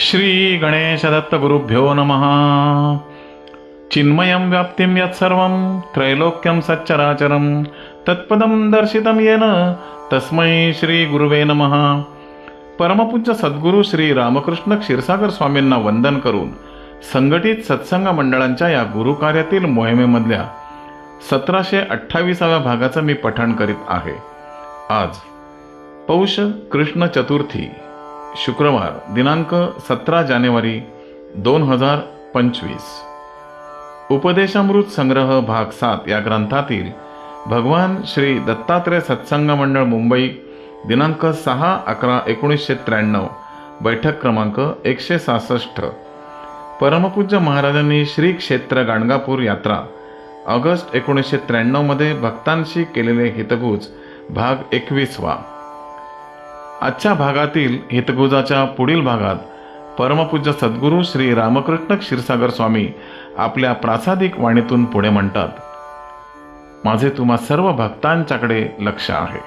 श्री गणेशदत्तगुरुभ्यो नमः। चिन्मयं व्याप्तिं यत्सर्वं त्रैलोक्यं सच्चराचरं तत्पदं दर्शितं येन तस्मै श्रीगुरुवे नमः। परमपूज्य सद्गुरू श्री रामकृष्ण क्षीरसागर स्वामींना वंदन करून संघटित सत्संग मंडळांच्या या गुरुकार्यातील मोहिमेमधल्या सतराशे अठ्ठावीसाव्या भागाचं मी पठण करीत आहे. आज पौष कृष्ण चतुर्थी. शुक्रवार दिनांक सतरा जानेवारी दोन हजार पंचवीस. उपदेशामृत संग्रह भाग सात या ग्रंथातील भगवान श्री दत्तात्रय सत्संग मंडळ मुंबई दिनांक सहा अकरा एकोणीसशे त्र्याण्णव बैठक क्रमांक एकशे सहासष्ट. परमपूज्य महाराजांनी श्री क्षेत्र गाणगापूर यात्रा ऑगस्ट एकोणीसशे त्र्याण्णवमध्ये भक्तांशी केलेले हितगुज भाग एकवीसवा. आजच्या भागातील हितगुजाच्या पुढील भागात परमपूज्य सद्गुरू श्री रामकृष्ण क्षीरसागर स्वामी आपल्या प्रासादिक वाणीतून पुढे म्हणतात माझे तुम्हा सर्व भक्तांच्याकडे लक्ष आहे.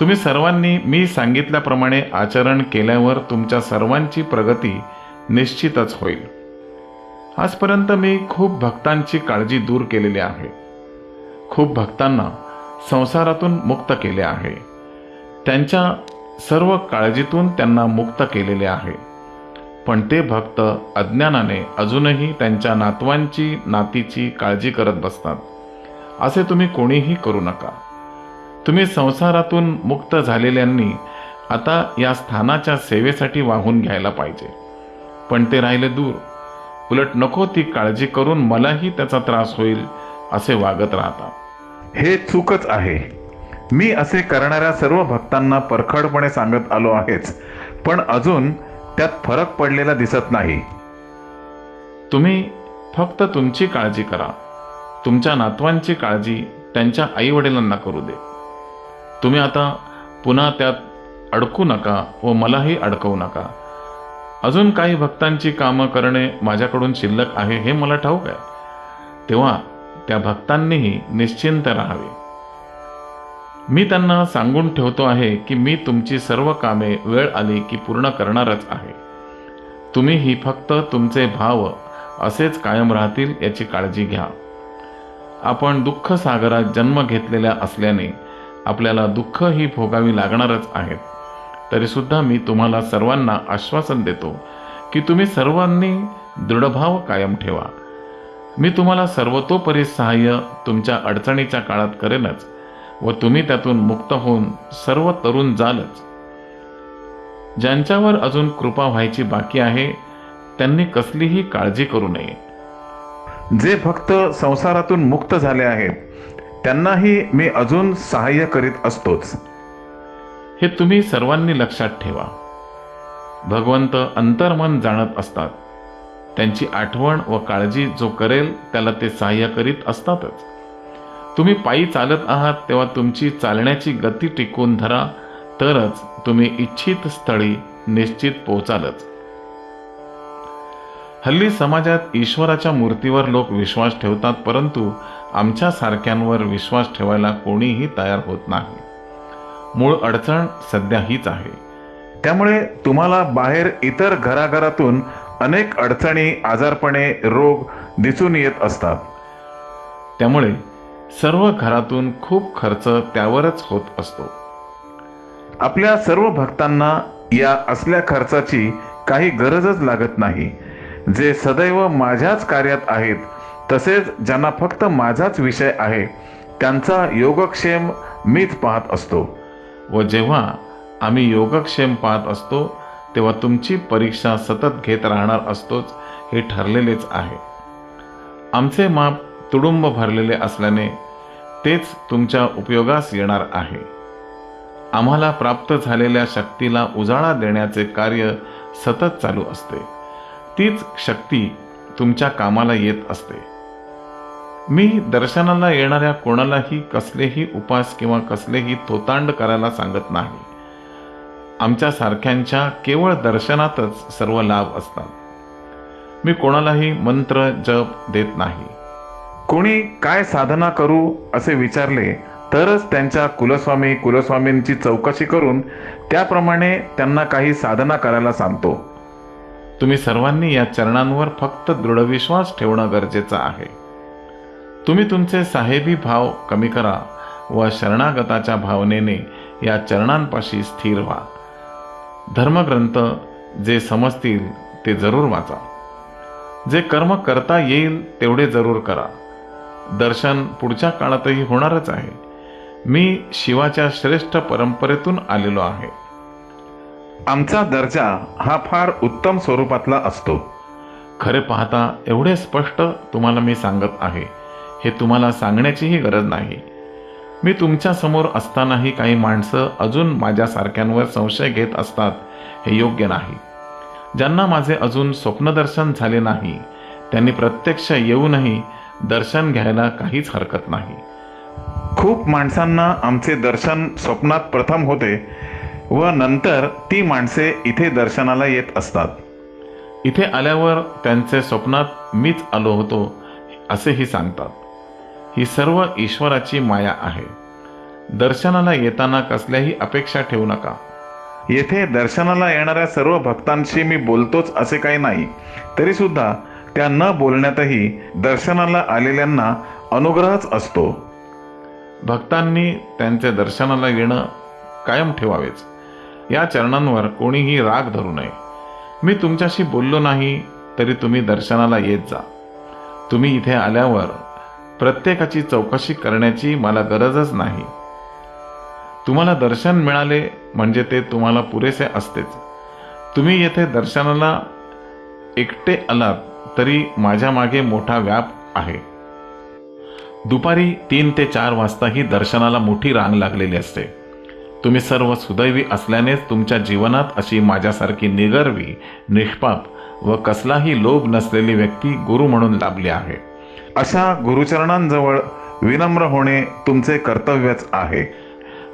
तुम्ही सर्वांनी मी सांगितल्याप्रमाणे आचरण केल्यावर तुमच्या सर्वांची प्रगती निश्चितच होईल. आजपर्यंत मी खूप भक्तांची काळजी दूर केलेली आहे. खूप भक्तांना संसारातून मुक्त केले आहे. त्यांच्या सर्व काळजीतून त्यांना मुक्त केलेले आहे. पण ते भक्त अज्ञानाने अजूनही त्यांच्या नातवांची नातीची काळजी करत बसतात. असे तुम्ही कोणीही करू नका. तुम्ही संसारातून मुक्त झालेल्यांनी आता या स्थानाच्या सेवेसाठी वाहून घ्यायला पाहिजे. पण ते राहिले दूर. उलट नको ती काळजी करून मलाही त्याचा त्रास होईल असे वागत राहतात. हे चूकच आहे. मी असे करणाऱ्या सर्व भक्तांना परखडपणे सांगत आलो आहेच पण अजून त्यात फरक पडलेला दिसत नाही. तुम्ही फक्त तुमची काळजी करा. तुमच्या नातवांची काळजी त्यांच्या आईवडिलांना करू दे. तुम्ही आता पुन्हा त्यात अडकू नका व मलाही अडकवू नका. अजून काही भक्तांची कामं करणे माझ्याकडून शिल्लक आहे हे मला ठाऊक आहे. तेव्हा त्या भक्तांनीही निश्चिंत राहावे. मी त्यांना सांगून ठेवतो आहे की मी तुमची सर्व कामे वेळ आली की पूर्ण करणारच आहे. तुम्हीही फक्त तुमचे भाव असेच कायम राहतील याची काळजी घ्या. आपण दुःख सागरात जन्म घेतलेल्या असल्याने आपल्याला दुःख ही भोगावी लागणारच आहेत तरीसुद्धा मी तुम्हाला सर्वांना आश्वासन देतो की तुम्ही सर्वांनी दृढभाव कायम ठेवा. मी तुम्हाला सर्वतोपरी सहाय्य तुमच्या अडचणीच्या काळात करेनच. व तुम्ही त्यातून मुक्त होऊन सर्व तरुण जालच. ज्यांच्यावर अजून कृपा व्हायची बाकी आहे त्यांनी कसलीही काळजी करू नये. जे फक्त संसारातून मुक्त झाले आहेत त्यांनाही मी अजून सहाय्य करीत असतोच. हे तुम्ही सर्वांनी लक्षात ठेवा. भगवंत अंतर्मन जाणत असतात. त्यांची आठवण व काळजी जो करेल त्याला ते सहाय्य करीत असतातच. तुम्ही पायी चालत आहात तेव्हा तुमची चालण्याची गती टिकून धरा तरच तुम्ही इच्छित स्थळी निश्चित पोहोचालच. हल्ली समाजात ईश्वराच्या मूर्तीवर लोक विश्वास ठेवतात परंतु आमच्या सारख्यांवर विश्वास ठेवायला कोणीही तयार होत नाही. मूळ अडचण सध्या हीच आहे. त्यामुळे तुम्हाला बाहेर इतर घराघरातून अनेक अडचणी आजारपणे रोग दिसून येत असतात. त्यामुळे सर्व घरातून खूप खर्च त्यावरच होत असतो. आपल्या सर्व भक्तांना या असल्या खर्चाची काही गरजच लागत नाही. जे सदैव माझ्याच कार्यात आहेत तसेच ज्यांना फक्त माझाच विषय आहे त्यांचा योगक्षेम मीच पाहत असतो. व जेव्हा आम्ही योगक्षेम पाहत असतो तेव्हा तुमची परीक्षा सतत घेत राहणार असतोच हे ठरलेलेच आहे. आमचे माप तुडुंब भरलेले असल्याने तेच तुमच्या उपयोगास येणार आहे. आम्हाला प्राप्त झालेल्या शक्तीला उजाळा देण्याचे कार्य सतत चालू असते. तीच शक्ती तुमच्या कामाला येत असते. मी दर्शनाला येणाऱ्या कोणालाही कसलेही उपास किंवा कसलेही तोतांड करायला सांगत नाही. आमच्या सारख्यांच्या केवळ दर्शनातच सर्व लाभ असतात. मी कोणालाही मंत्र जप देत नाही. कोणी काय साधना करू असे विचारले तरच त्यांच्या कुलस्वामी कुलस्वामींची चौकशी करून त्याप्रमाणे त्यांना काही साधना करायला सांगतो. तुम्ही सर्वांनी या चरणांवर फक्त दृढविश्वास ठेवणं गरजेचं आहे. तुम्ही तुमचे साहेबी भाव कमी करा व शरणागताच्या भावनेने या चरणांपाशी स्थिर व्हा. धर्मग्रंथ जे समजतील ते जरूर वाचा. जे कर्म करता येईल तेवढे जरूर करा. दर्शन पुढच्या काळातही होणारच आहे. मी शिवाच्या श्रेष्ठ परंपरेतून आलेलो आहे. आमचा दर्जा हा फार उत्तम स्वरूपातला असतो. खरे पाहता एवढे स्पष्ट तुम्हाला मी सांगत आहे. हे तुम्हाला सांगण्याचीही गरज नाही. मी तुमच्यासमोर असतानाही काही माणसं अजून माझ्यासारख्यांवर संशय घेत असतात हे योग्य नाही. ज्यांना माझे अजून स्वप्नदर्शन झाले नाही त्यांनी प्रत्यक्ष येऊनही दर्शन घ्यायला काहीच हरकत नाही. खूप माणसांना आमचे दर्शन स्वप्नात प्रथम होते व नंतर ती माणसे इथे दर्शनाला येत असतात. इथे आल्यावर त्यांचे स्वप्नात मीच आलो होतो असेही सांगतात. ही सर्व ईश्वराची माया आहे. दर्शनाला येताना कसल्याही अपेक्षा ठेवू नका. येथे दर्शनाला येणाऱ्या सर्व भक्तांशी मी बोलतोच असे काही नाही. तरी सुद्धा त्या न बोलण्यातही दर्शनाला आलेल्यांना अनुग्रहच असतो. भक्तांनी त्यांच्या दर्शनाला येणं कायम ठेवावेच. या चरणांवर कोणीही राग धरू नये. मी तुमच्याशी बोललो नाही तरी तुम्ही दर्शनाला येत जा. तुम्ही इथे आल्यावर प्रत्येकाची चौकशी करण्याची मला गरजच नाही. तुम्हाला दर्शन मिळाले म्हणजे ते तुम्हाला पुरेसे असतेच. तुम्ही येथे दर्शनाला एकटे आलात तरी माझ्या मागे मोठा व्याप आहे. दुपारी तीन ते चार वाजता ही दर्शनाला मोठी रांग लागलेली असते. तुम्ही सर्व सुदैवी असल्यानेच तुमच्या जीवनात अशी माझ्यासारखी निगरवी निष्पाप व कसलाही लोभ नसलेली व्यक्ती गुरु म्हणून लाभली आहे. अशा गुरुचरणांजवळ विनम्र होणे तुमचे कर्तव्यच आहे.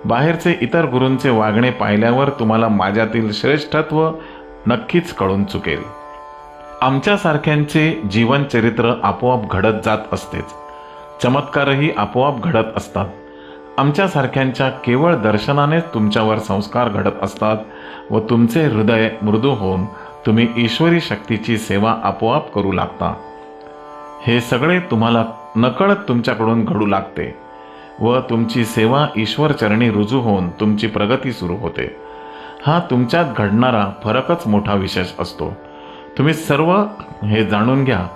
बाहेरचे इतर गुरूंचे वागणे पाहिल्यावर तुम्हाला माझ्यातील श्रेष्ठत्व नक्कीच कळून चुकेल. आमच्यासारख्यांचे जीवनचरित्र आपोआप घडत जात असतेच. चमत्कारही आपोआप घडत असतात. आमच्यासारख्यांच्या केवळ दर्शनानेच तुमच्यावर संस्कार घडत असतात व तुमचे हृदय मृदू होऊन तुम्ही ईश्वरी शक्तीची सेवा आपोआप करू लागता. हे सगळे तुम्हाला नकळत तुमच्याकडून घडू लागते व तुमची सेवा ईश्वर चरणी रुजू होऊन तुमची प्रगती सुरू होते. हा तुमच्यात घडणारा फरकच मोठा विशेष असतो. तुम्ही सर्व हे जाणून घ्या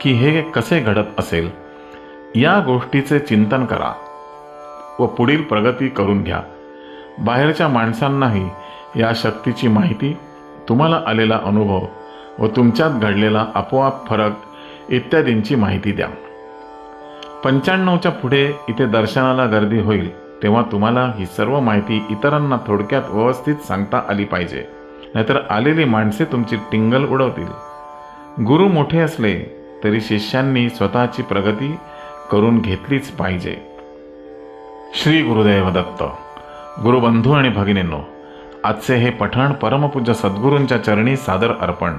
की हे कसे घडत असेल. या गोष्टीचे चिंतन करा व पुढील प्रगती करून घ्या. बाहेरच्या माणसांनाही या शक्तीची माहिती तुम्हाला आलेला अनुभव व तुमच्यात घडलेला आपोआप फरक इत्यादींची माहिती द्या. पंच्याण्णवच्या पुढे इथे दर्शनाला गर्दी होईल तेव्हा तुम्हाला ही सर्व माहिती इतरांना थोडक्यात व्यवस्थित सांगता आली पाहिजे. नाहीतर आलेली माणसे तुमची टिंगल उडवतील. गुरु मोठे असले तरी शिष्यांनी स्वतःची प्रगती करून घेतलीच पाहिजे. श्री गुरुदेव दत्त गुरुबंधू आणि भगिनींनो आजचे हे पठण परमपूज्य सद्गुरूंच्या चरणी सादर अर्पण.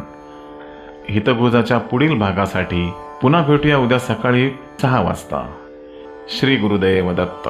हितगुजाच्या पुढील भागासाठी पुन्हा भेटूया उद्या सकाळी सहा वाजता. श्री गुरुदेव दत्त